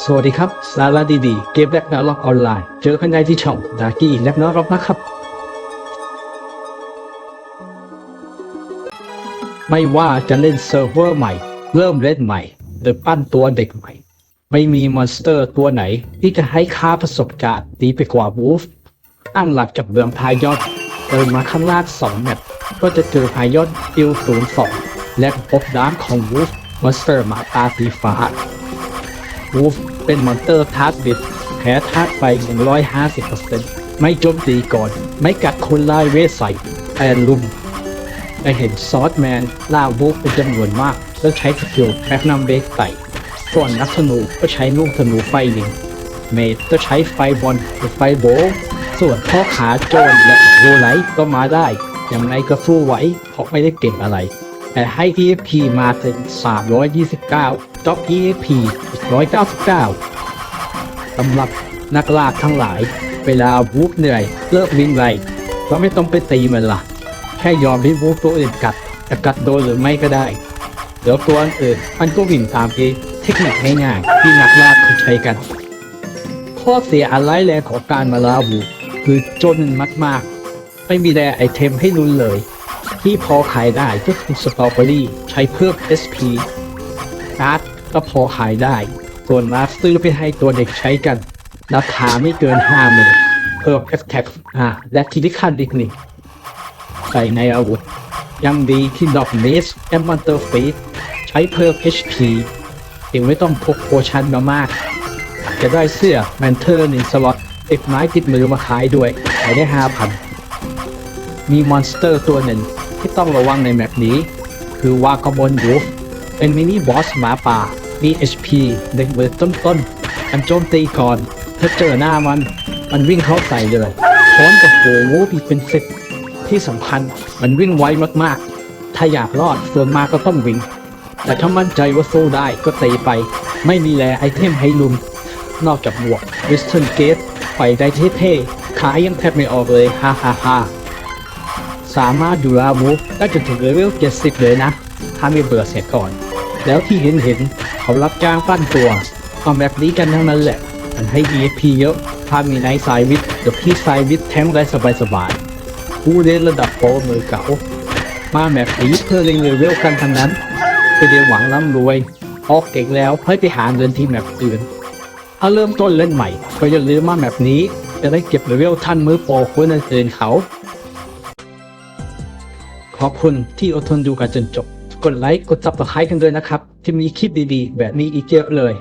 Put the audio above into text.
สวัสดีครับ สาระดีๆ เกมแลกนาล็อกออนไลน์ เจอกันได้ที่ช่องดากี้แลกนาล็อกนะครับ ไม่ว่าจะเล่นเซิร์ฟเวอร์ใหม่ เริ่มเล่นใหม่ หรือปั้นตัวเด็กใหม่ ไม่มีมอนสเตอร์ตัวไหน ที่จะให้ค่าประสบการณ์ดีไปกว่าวูฟอ้างหลักจากเมืองพายอดเดินมาข้างล่างสองแมปก็จะเจอพายอดอิลศูนย์สองและพบด้านของวูฟมอนสเตอร์หมาตาสีฟ้า วูฟเป็นมอนเตอร์ธาตุดิบแพ้ธาตุไฟ150%ไม่โจมตีก่อน ไม่กัดคนลายเวทใส่แอนลุมได้เห็นซอสแมนล่าวูฟเป็นจำนวนมาก แล้วใช้สกิลแพ็กนัมเบสใส่ส่วนนักธนูก็ใช้ลูกธนูไฟลิงเมดก็ใช้ไฟบอลหรือไฟโบส่วนพ่อขาโจรและโรไลก็มาได้ อย่างไรก็สู้ไหวเพราะไม่ได้เก่งอะไร แต่ให้ PFP มาถึง329 จ็อบ PFP อีก199สำหรับนักล่าทั้งหลาย เวลาวูฟเหนื่อยเลิกวิ่งไรก็ไม่ต้องไปตีมันละ่ะ แค่ยอมให้วูฟตัวอื่นกัดจะกัดโดนหรือไม่ก็ได้ เดี๋ยวตัวอื่นมันก็วิ่งตามเองเทคนิคง่ายๆที่นักล่าเขาใช้กัน ข้อเสียอันร้ายแรงของการมาลาวูคือจนมากๆ ไม่มีแรไอเทมให้ลุ้นเลย ที่พอขายได้ก็คือสตรอเบอรี่ใช้เพิ่ม SP กาดก็พอขายได้ ส่วนมาซื้อไปให้ตัวเด็กใช้กันราคาไม่เกินห้าหมื่นเพิ่ม Attack อ่าและทีที่ขั้นอีกหนึ่งใส่ในอาวุธยังดีที่ดอกเมสแอมมอนเตอร์ฟีดใช้เพิ่ม HP ยังไม่ต้องพกโพชันมามาก จะได้เสื้อแมนเทอร์หนึ่งสล็อตติดไม้ติดมือมาขายด้วยขายได้ห้าพัน มีมอนสเตอร์ตัวหนึ่งที่ต้องระวังในแมปนี้ คือวากาบอนยูฟเป็นมินิบอสหมาป่า มี HP เด็กเบิดต้นๆมันโจมตีก่อนถ้าเจอหน้ามัน มันวิ่งเข้าใส่เลยพร้อมกับโหวูฟอีกเป็นสิบที่สำคัญมันวิ่งไวมากๆ ถ้าอยากรอดส่วนมากก็ต้องวิ่ง แต่ถ้ามั่นใจว่าสู้ได้ก็ตีไป ไม่มีแลไอเทมให้ลุม นอกจากบวก Western Gate ไปได้เท่ๆขายยังแทบไม่ออกเลยฮ่าฮ่าฮ่า สามารถดูลามูฟได้จนถึงเลเวล 70 เลยนะ ถ้าไม่เบื่อเสียก่อน แล้วที่เห็นเห็นเขารับจ้างปั้นตัวเอาแบบนี้กันทั้งนั้นแหละ มันให้ EXP เยอะถ้ามีไนท์ไซวิทเดี๋ยวพี่ไซวิทแทงได้สบายๆผู้เล่นระดับโปรมือเก่ามาแบบนี้เพื่อเล็งเลเวลกันทั้งนั้นไม่ได้หวังร่ำรวย ออกเก่งแล้วค่อยไปหาเงินที่แมปอื่นถ้าเริ่มต้นเล่นใหม่ ก็อย่าลืมมาแบบนี้จะได้เก็บเลเวลท่านมือโปรคนอื่นเขา ขอบคุณที่อดทนดูกันจนจบ กดไลค์กดซับสไครต์กันด้วยนะครับ ที่มีคลิปดีๆ แบบนี้อีกเยอะเลย